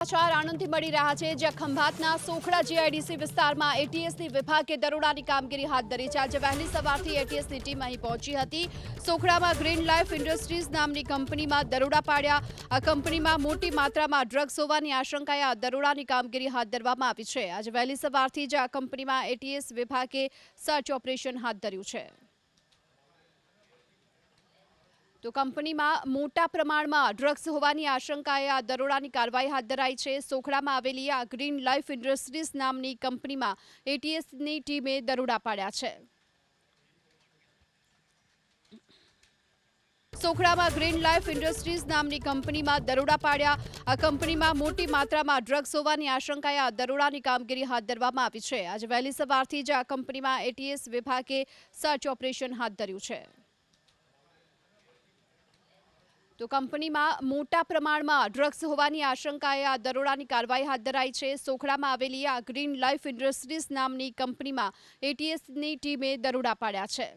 સમાચાર આણંદથી મળી રહ્યા છે, જ્યાં ખંભાતના સોખડા જીઆઈડીસી વિસ્તારમાં એટીએસની વિભાગે દરોડાની કામગીરી હાથ ધરી છે. આજે વહેલી સવારથી એટીએસની ટીમ અહીં પહોંચી હતી. સોખડામાં ગ્રીન લાઈફ ઇન્ડસ્ટ્રીઝ નામની કંપનીમાં દરોડા પાડ્યા. આ કંપનીમાં મોટી માત્રામાં ડ્રગ્સ હોવાની આશંકાએ આ દરોડાની કામગીરી હાથ ધરવામાં આવી છે. આજે વહેલી સવારથી જ આ કંપનીમાં એટીએસ વિભાગે સર્ચ ઓપરેશન હાથ ધર્યું છે. તો કંપનીમાં મોટા પ્રમાણમાં ડ્રગ્સ હોવાની આશંકાએ આ દરોડાની કાર્યવાહી હાથ ધરાઈ છે. સોખડામાં આવેલી આ ગ્રીન લાઈફ ઇન્ડસ્ટ્રીઝ નામની કંપનીમાં એટીએસની ટીમે દરોડા પાડ્યા છે. સોખડામાં ગ્રીન લાઈફ ઇન્ડસ્ટ્રીઝ નામની કંપનીમાં દરોડા પાડ્યા. આ કંપનીમાં મોટી માત્રામાં ડ્રગ્સ હોવાની આશંકાએ આ દરોડાની કામગીરી હાથ ધરવામાં આવી છે. આજે વહેલી સવારથી જ આ કંપનીમાં એટીએસ વિભાગે સર્ચ ઓપરેશન હાથ ધર્યું છે. તો કંપનીમાં મોટા પ્રમાણમાં ડ્રગ્સ હોવાની આશંકાએ આ દરોડાની કાર્યવાહી હાથ ધરાઈ છે. સોખડામાં આવેલી આ ગ્રીન લાઈફ ઇન્ડસ્ટ્રીઝ નામની કંપનીમાં એટીએસની ટીમે દરોડા પાડ્યા છે.